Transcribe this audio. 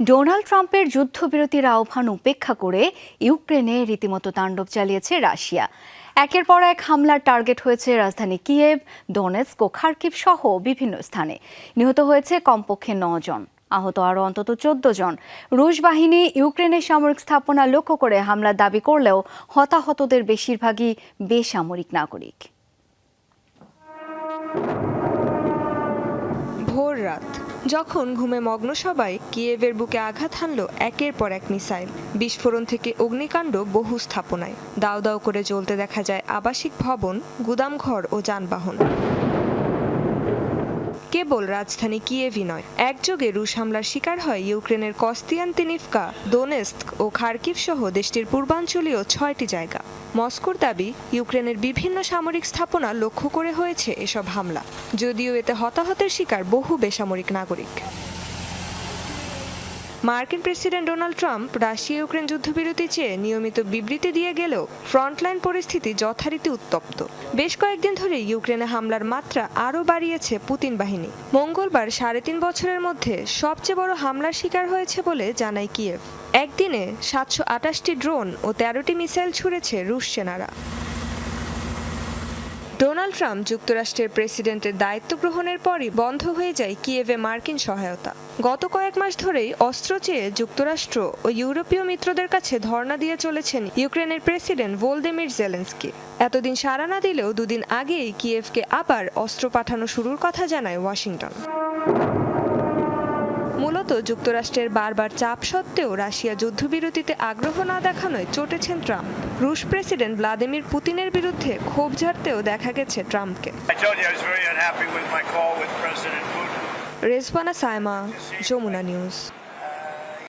Donald ট্রাম্পের যুদ্ধবিরতির আহ্বান উপেক্ষা করে ইউক্রেনে রীতিমতো তাণ্ডব চালিয়েছে রাশিয়া। একের পর এক হামলার টার্গেট হয়েছে রাজধানী কিয়েভ ডোনেস্ক ও সহ বিভিন্ন স্থানে। নিহত হয়েছে কমপক্ষে জন আহত আরও অন্তত চোদ্দ জন। রুশ বাহিনী ইউক্রেনের সামরিক স্থাপনা লক্ষ্য করে হামলার দাবি করলেও হতাহতদের বেশিরভাগই বেসামরিক নাগরিক। ভোর রাত। যখন ঘুমে মগ্ন সবাই কিয়েভের বুকে আঘাত হানল একের পর এক মিসাইল। বিস্ফোরণ থেকে অগ্নিকাণ্ড বহু স্থাপনায়। দাও দাও করে জ্বলতে দেখা যায় আবাসিক ভবন, গুদামঘর ও যানবাহন। কেবল রাজধানী কিয়েভি নয়, একযোগে রুশ হামলার শিকার হয় ইউক্রেনের কস্তিয়ান্তিনিভকা দোনেস্ক ও খার্কিভ সহ দেশটির পূর্বাঞ্চলীয় ছয়টি জায়গা। মস্কোর দাবি, ইউক্রেনের বিভিন্ন সামরিক স্থাপনা লক্ষ্য করে হয়েছে এসব হামলা, যদিও এতে হতাহতের শিকার বহু বেসামরিক নাগরিক। মার্কিন president Donald Trump Russia Ukraine যুদ্ধবিরতি চেয়ে নিয়মিত বিবৃতি দিয়ে গেলেও ফ্রন্টলাইন পরিস্থিতি যথারীতি উত্তপ্ত। বেশ কয়েকদিন ধরে ইউক্রেনে হামলার মাত্রা আরও বাড়িয়েছে পুতিন বাহিনী। মঙ্গলবার সাড়ে তিন বছরের মধ্যে সবচেয়ে বড় হামলার শিকার হয়েছে বলে জানায় কিয়েভ। একদিনে সাতশো আটাশটি ড্রোন ও তেরোটি মিসাইল ছুড়েছে রুশ সেনারা। ডোনাল্ড ট্রাম্প যুক্তরাষ্ট্রের প্রেসিডেন্টের দায়িত্ব গ্রহণের পরই বন্ধ হয়ে যায় কিয়েভে মার্কিন সহায়তা। গত কয়েক মাস ধরেই অস্ত্র চেয়ে যুক্তরাষ্ট্র ও ইউরোপীয় মিত্রদের কাছে ধর্ণা দিয়ে চলেছেন ইউক্রেনের প্রেসিডেন্ট ভোলদিমির জেলেন্সকি। এতদিন সাড়া না দিলেও দুদিন আগেই কিয়েভকে আবার অস্ত্র পাঠানো শুরুর কথা জানায় ওয়াশিংটন। মূলত যুক্তরাষ্ট্রের বারবার চাপ সত্ত্বেও রাশিয়া যুদ্ধবিরতিতে আগ্রহ না দেখানোয় চটেছেন ট্রাম্প। রুশ প্রেসিডেন্ট ভ্লাদিমির পুতিনের বিরুদ্ধে ক্ষোভ ঝাড়তেও দেখা গেছে ট্রাম্পকে. রেজবানা সায়মা যমুনা নিউজ।